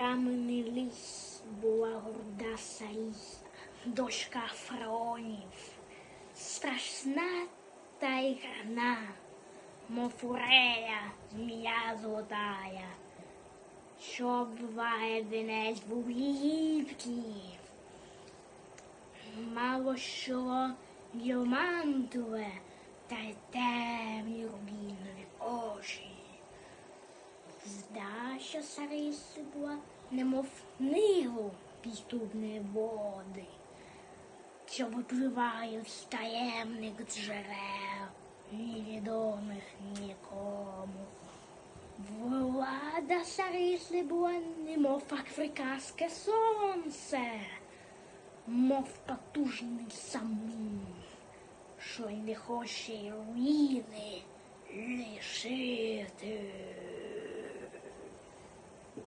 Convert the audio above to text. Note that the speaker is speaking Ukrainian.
Рамений ліс була горда Саїса, дочка фараонів, страшна та й гарна, мов фурея, змія золотая, що обвиває вінець її. Мало що діамантове, та й темні рубінові очі. Зда, що Сариси була, немов ниву підступної води, що випливають з таємних джерел, невідомих нікому. Влада Сариси була, немов африканське сонце, мов потужний самум, що й не хоче руїни лишити.